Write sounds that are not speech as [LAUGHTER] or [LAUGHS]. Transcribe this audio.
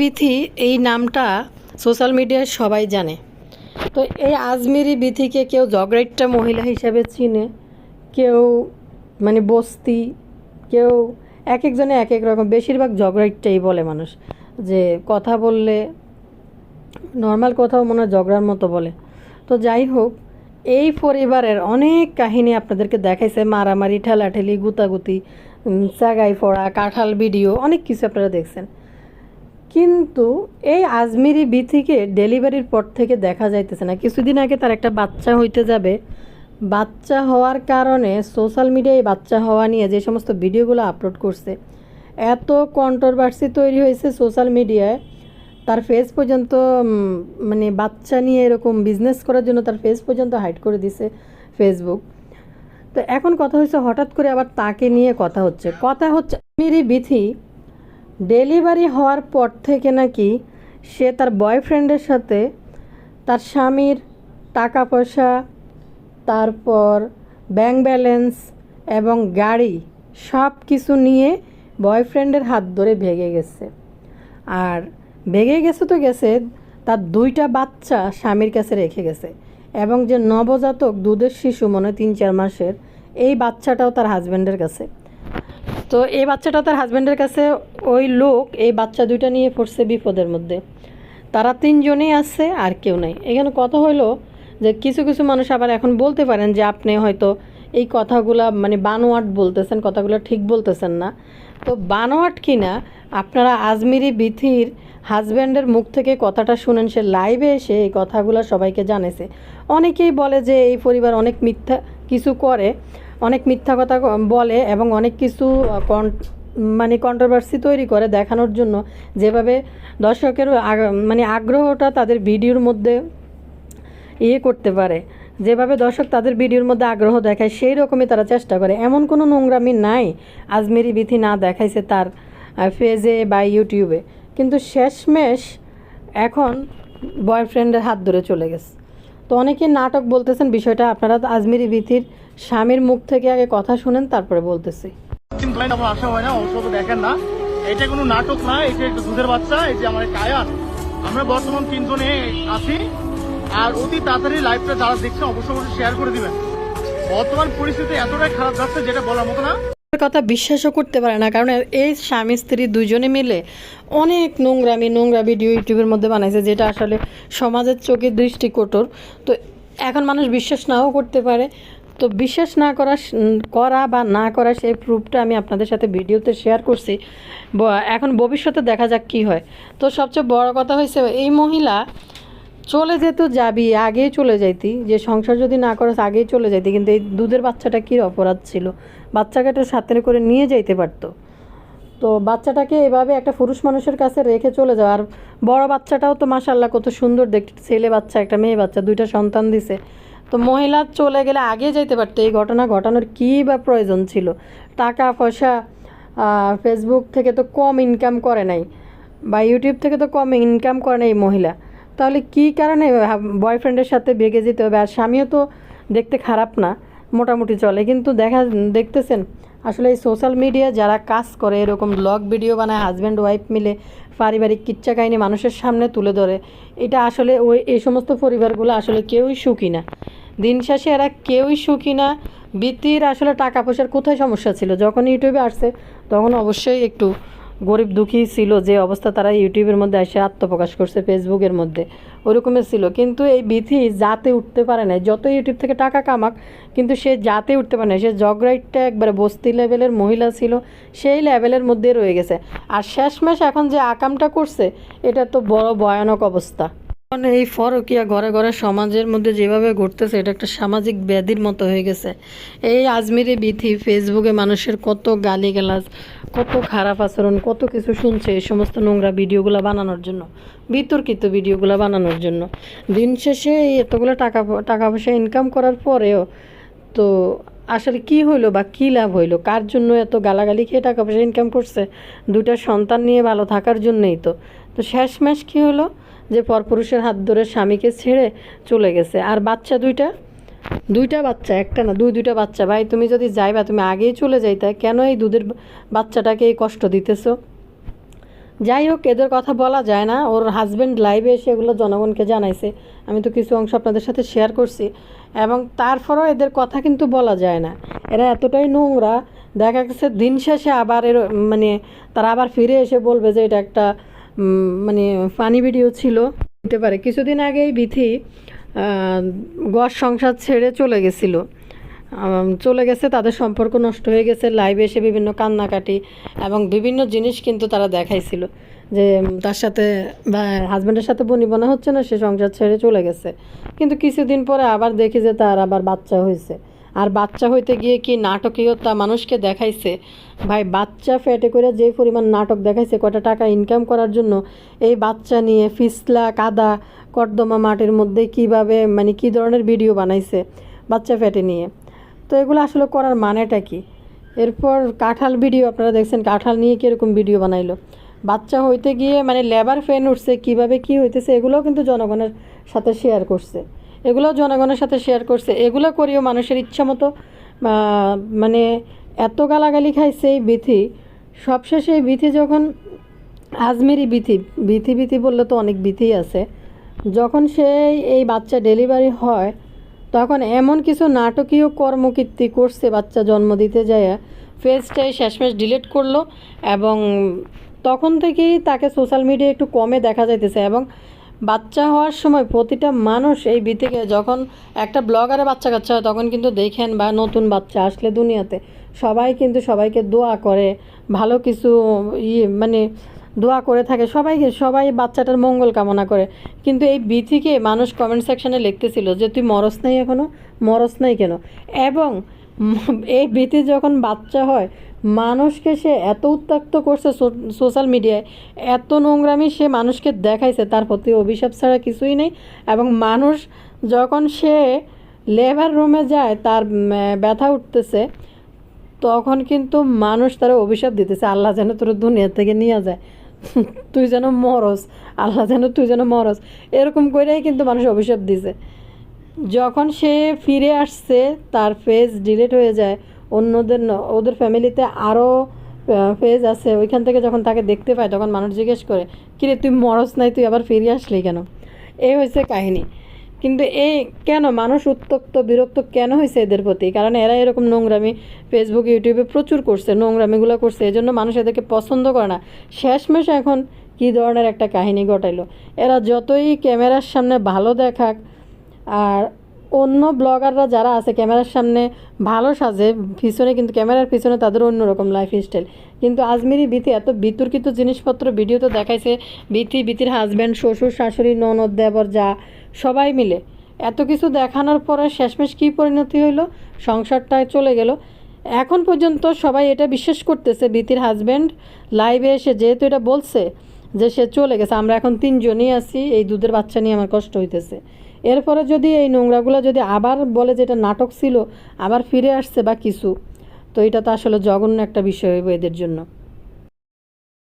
বিথি এই নামটা সোশ্যাল মিডিয়ায় সবাই জানে। তো এই আজমেরি বিথিকে কেউ জগরেটটা মহিলা হিসেবে চিনে, কেউ মানে বস্তি, কেউ এক একজনে এক এক রকম, বেশিরভাগ জগরাইটটাই বলে মানুষ, যে কথা বললে, নর্মাল কথাও মনে হয় ঝগড়ার মতো বলে। তো যাই হোক, এই পরিবারের অনেক কাহিনী আপনাদেরকে দেখাইছে, মারামারি, ঠেলাঠেলি, গুতাগুতি চাগাই ফোড়া কাঁঠাল ভিডিও, অনেক কিছু আপনারা দেখছেন। কিন্তু এই আজমিরি বিথিকে ডেলিভারির পর থেকে দেখা যাইতেছে না। কিছুদিন আগে তার একটা বাচ্চা হইতে যাবে। বাচ্চা হওয়ার কারণে সোশ্যাল মিডিয়ায় বাচ্চা হওয়া নিয়ে যে সমস্ত ভিডিওগুলো আপলোড করছে, এত কন্ট্রোভার্সি তৈরি হয়েছে সোশ্যাল মিডিয়ায়। তার ফেস পর্যন্ত মানে বাচ্চা নিয়ে এরকম বিজনেস করার জন্য তার ফেস পর্যন্ত হাইড করে দিছে ফেসবুক তো এখন কথা হচ্ছে হঠাৎ করে আবার তাকে নিয়ে কথা হচ্ছে। কথা হচ্ছে মেরি বিথি ডেলিভারি হওয়ার পর থেকে নাকি সে তার বয়ফ্রেন্ডের সাথে তার স্বামীর টাকা পয়সা তারপর ব্যাংক ব্যালেন্স এবং গাড়ি সব কিছু নিয়ে বয়ফ্রেন্ডের হাত ধরে ভেগে গেছে। আর ভেগে গেছে তো গেছে, তার দুইটা বাচ্চা স্বামীর কাছে রেখে গেছে এবং যে নবজাতক দুধের শিশু মনে তিন চার মাসের, এই বাচ্চাটাও তার হাজব্যান্ডের কাছে। তো এই বাচ্চাটা তার হাজব্যান্ডের কাছে, ওই লোক এই বাচ্চা দুইটা নিয়ে পড়ছে বিপদের মধ্যে। তারা তিনজনেই আছে, আর কেউ নাই। এখানে কথা হইল যে কিছু কিছু মানুষ আবার এখন বলতে পারেন যে আপনি হয়তো এই কথাগুলা মানে বানোয়াট বলতেছেন, কথাগুলো ঠিক বলতেছেন না। তো বানোয়াট কিনা আপনারা আজমিরি বিথির হাজব্যান্ডের মুখ থেকে কথাটা শুনেন, সে লাইভে এসে এই কথাগুলো সবাইকে জানেছে অনেকেই বলে যে এই পরিবার অনেক মিথ্যা কিছু করে অনেক মিথ্যা কথা বলে এবং অনেক কিছু মানে কন্ট্রোভার্সি তৈরি করে দেখানোর জন্য। যেভাবে দর্শকের মানে আগ্রহটা তাদের ভিডিওর মধ্যে ইয়ে করতে পারে। যেভাবে দর্শক তাদের ভিডিওর মধ্যে আগ্রহ দেখায়, সেই রকমই তারা চেষ্টা করে। এমন কোনো নোংরামি নাই, আজমেরি বিথি না দেখাইছে তার ফেজে বা ইউটিউবে। কিন্তু শেষমেশ এখন বয়ফ্রেন্ডের হাত ধরে চলে গেছে। তো অনেকে নাটক বলতেছেন বিষয়টা, আপনারা আজমেরি বিথির স্বামীর মুখ থেকে আগে কথা শুনেন তারপরে বলতেছি। আমার আশা হয় না অবশ্য দেখেন না। এটা কোনো নাটক না এটা একটা দুধের বাচ্চা এই যে আমার কায়ান আমরা বর্তমান তিনজনে আছি আর অতি তাড়াতাড়ি লাইভটা যারা দেখছেন অবশ্যই অবশ্যই শেয়ার করে দিবেন। বর্তমান পরিস্থিতি এতটাই খারাপ যাচ্ছে যেটা বলার মতো না। কথা বিশ্বাসও করতে পারে না কারণ এই স্বামী স্ত্রী দুজনে মিলে অনেক নোংরামি নোংরা ভিডিও ইউটিউবের মধ্যে বানাইছে যেটা আসলে সমাজের চোখে দৃষ্টিকটর তো এখন মানুষ বিশ্বাস নাও করতে পারে তো বিশ্বাস না করা করা বা না করা সেই প্রুফটা আমি আপনাদের সাথে ভিডিওতে শেয়ার করছি। এখন ভবিষ্যতে দেখা যাক কি হয়। তো সবচেয়ে বড় কথা হয়েছে, এই মহিলা চলে যেত যাবি, আগেই চলে যাইতি। যে সংসার যদি না করস, আগেই চলে যাইতি। কিন্তু এই দুধের বাচ্চাটা কী অপরাধ ছিল? বাচ্চাটাকে সাথে করে নিয়ে যাইতে পারতো। তো বাচ্চাটাকে এভাবে একটা পুরুষ মানুষের কাছে রেখে চলে যাওয়া। আর বড় বাচ্চাটাও তো মাসাল্লাহ কত সুন্দর দেখতে। ছেলে বাচ্চা, একটা মেয়ে বাচ্চা, দুইটা সন্তান দিছে। তো মহিলা চলে গেলে আগে যাইতে পারতো। এই ঘটনা ঘটানোর কী বা প্রয়োজন ছিল? টাকা, পয়সা ফেসবুক থেকে তো কম ইনকাম করে নাই বা ইউটিউব থেকে তো কম ইনকাম করে নাই মহিলা। তাহলে কী কারণে বয়ফ্রেন্ডের সাথে বেগে যেতে হবে? আর স্বামীও তো দেখতে খারাপ না, মোটামুটি চলে। কিন্তু দেখা দেখতেছেন, আসলে এই সোশ্যাল মিডিয়া যারা কাজ করে, এরকম ব্লগ ভিডিও বানায় হাজব্যান্ড ওয়াইফ মিলে পারিবারিক কিচ্ছা কাহিনী মানুষের সামনে তুলে ধরে, এটা আসলে ওই, এই সমস্ত পরিবারগুলো আসলে কেউই সুখী না। দিন শেষে এরা কেউই সুখী না। বৃত্তির আসলে টাকা পয়সার কোথায় সমস্যা ছিল? যখন ইউটিউবে আসছে, তখন অবশ্যই একটু গরিব দুঃখী ছিল যে অবস্থা তারা ইউটিউবের মধ্যে এসে আত্মপ্রকাশ করছে ফেসবুকের মধ্যে। ওরকমের ছিল। কিন্তু এই বিথি যাতে উঠতে পারে না যত ইউটিউব থেকে টাকা কামাক, কিন্তু সে যাতে উঠতে পারে না সে জগরাইটটা একবারে বস্তি লেভেলের মহিলা ছিল, সেই লেভেলের মধ্যে রয়ে গেছে। আর শেষমেশ এখন যে আকামটা করছে, এটা তো বড় ভয়ানক অবস্থা। এখন এই ফরকিয়া ঘরে ঘরে সমাজের মধ্যে যেভাবে ঘটতেছে, এটা একটা সামাজিক ব্যাধির মতো হয়ে গেছে। এই আজমিরি বিথি ফেসবুকে মানুষের কত গালিগালাজ, কত খারাপ আচরণ, কত কিছু শুনছে এই সমস্ত নোংরা ভিডিওগুলো বানানোর জন্য, বিতর্কিত ভিডিওগুলো বানানোর জন্য। দিন শেষে এতগুলো টাকা টাকা পয়সা ইনকাম করার পরেও তো আসলে কি হইল বা কী লাভ হইল? কার জন্য এত গালাগালি খেয়ে টাকা পয়সা ইনকাম করছে? দুটা সন্তান নিয়ে ভালো থাকার জন্যই তো। তো শেষমেশ কী হলো যে পরপুরুষের হাত ধরে স্বামীকে ছেড়ে চলে গেছে। আর বাচ্চা দুইটা? দুইটা বাচ্চা, একটা না, দুই দুইটা বাচ্চা। ভাই, তুমি যদি যাইবা, তুমি আগেই চলে যাইতা, কেন এই দুধের বাচ্চাটাকে এই কষ্ট দিতেছো? যাই হোক, এদের কথা বলা যায় না। ওর হাজব্যান্ড লাইভে এসে এগুলো জনগণকে জানাইছে। আমি তো কিছু অংশ আপনাদের সাথে শেয়ার করছি। এবং তারপরেও এদের কথা কিন্তু বলা যায় না। এরা এতটাই নোংরা। দেখা গেছে দিন শেষে আবার এর মানে তারা আবার ফিরে এসে বলবে যে এটা একটা মানে ফানি ভিডিও ছিল। হতে পারে। কিছুদিন আগেই বিথি গড় সংসার ছেড়ে চলে গেছিল। চলে গেছে, তাদের সম্পর্ক নষ্ট হয়ে গেছে লাইভে এসে বিভিন্ন কান্নাকাটি এবং বিভিন্ন জিনিস কিন্তু তারা দেখাইছিল যে তার সাথে বা হাজব্যান্ডের সাথে বনিবনা হচ্ছে না, সে সংসার ছেড়ে চলে গেছে। কিন্তু কিছুদিন পরে আবার দেখি যে তার আবার বাচ্চা হয়েছে। আর বাচ্চা হইতে গিয়ে কি নাটকীয়তা মানুষকে দেখাইছে? ভাই, বাচ্চা ফেটে করে যে পরিমাণ নাটক দেখাইছে কটা টাকা ইনকাম করার জন্য, এই বাচ্চা নিয়ে ফিসলা, কাদা, কর্দমা মাটির মধ্যে কীভাবে মানে কি ধরনের ভিডিও বানাইছে বাচ্চা ফেটে নিয়ে? তো এগুলো আসলে করার মানেটা কি? এরপর কাঁঠাল ভিডিও আপনারা দেখছেন কাঁঠাল নিয়ে কীরকম ভিডিও বানাইলো। বাচ্চা হইতে গিয়ে মানে লেবার ফ্যান উঠছে, কীভাবে কি হইতেছে, এগুলোও কিন্তু জনগণের সাথে শেয়ার করছে। এগুলোও জনগণের সাথে শেয়ার করছে। এগুলো করেও মানুষের ইচ্ছা মতো মানে এত গালাগালি খাইছে এই বিথি। সবশেষে এই বিথি যখন, আজমেরি বিথি বিথি বিথি বললে তো অনেক বিথি আছে। যখন সেই, এই বাচ্চা ডেলিভারি হয়, তখন এমন কিছু নাটকীয় কর্মকীর্তি করছে বাচ্চা জন্ম দিতে যায় ফেসটাই শেষমেশ ডিলিট করল এবং তখন থেকেই তাকে সোশ্যাল মিডিয়া একটু কমে দেখা যাইতেছে এবং বাচ্চা হওয়ার সময় প্রতিটা মানুষ এই বিতিকে যখন একটা ব্লগারে বাচ্চা কাচ্চা হয়, তখন কিন্তু দেখেন বা নতুন বাচ্চা আসলে দুনিয়াতে। সবাই কিন্তু সবাইকে দোয়া করে, ভালো কিছু ইয়ে মানে দোয়া করে থাকে। সবাইকে সবাই বাচ্চাটার মঙ্গল কামনা করে। কিন্তু এই বিথিকে মানুষ কমেন্ট সেকশানে লিখতেছিল যে, তুই মরস নাই এখনও মরস নাই কেন? এবং এই বিথি যখন বাচ্চা হয় মানুষকে সে এত উত্ত্যক্ত করছে সোশ্যাল মিডিয়ায়, এত নোংরামি সে মানুষকে দেখাইছে, তার প্রতি অভিশাপ ছাড়া কিছুই নেই। এবং মানুষ যখন সে লেবার রুমে যায়, তার ব্যথা উঠতেছে, তখন কিন্তু মানুষ তারা অভিশাপ দিতেছে, আল্লাহ যেন তোর দুনিয়া থেকে নিয়ে যায়। [LAUGHS] তুই যেন মরস, আল্লাহ যেন তুই যেন মরস। এরকম করেই কিন্তু মানুষ অভিশাপ দিছে। যখন সে ফিরে আসছে, তার ফেস ডিলিট হয়ে যায় অন্যদের ওদের ফ্যামিলিতে আরও ফেজ আছে। ওইখান থেকে যখন তাকে দেখতে পায়, তখন মানুষ জিজ্ঞেস করে, কিরে, তুই মরস নাই, তুই আবার ফিরে আসলি কেন? এই হয়েছে কাহিনী। কিন্তু এই কেন মানুষ উত্তক্ত, বিরক্ত কেন হয়েছে এদের প্রতি? কারণ এরা এরকম নোংরামি ফেসবুক ইউটিউবে প্রচুর করছে, নোংরামিগুলো করছে এই জন্য মানুষ এদেরকে পছন্দ করে না। শেষমেশ এখন কী ধরনের একটা কাহিনী ঘটাইলো? এরা যতই ক্যামেরার সামনে ভালো দেখাক, আর অন্য ব্লগাররা যারা আছে, ক্যামেরার সামনে ভালো সাজে, পিছনে কিন্তু ক্যামেরার পিছনে তাদের অন্যরকম লাইফ স্টাইল কিন্তু আজমিরি বিথি এত বিতর্কিত জিনিসপত্র ভিডিও তো দেখাইছে বিথি বিথির হাজব্যান্ড শ্বশুর, শাশুড়ি, ননদ, দেবর, যা, সবাই মিলে। এত কিছু দেখানোর পরে শেষমেশ কী পরিণতি হইল? সংসারটায় চলে গেল। এখন পর্যন্ত সবাই এটা বিশ্বাস করতেছে বিথির হাজব্যান্ড লাইভে এসে যেহেতু এটা বলছে যে সে চলে গেছে, আমরা এখন তিনজনই আছি, এই দুধের বাচ্চা নিয়ে আমার কষ্ট হইতেছে। এরপরে যদি এই নোংরাগুলো যদি আবার বলে যে এটা নাটক ছিল, আবার ফিরে আসছে বা কিছু, তো এটা তো আসলে জঘন্য একটা বিষয় হইব এদের জন্য।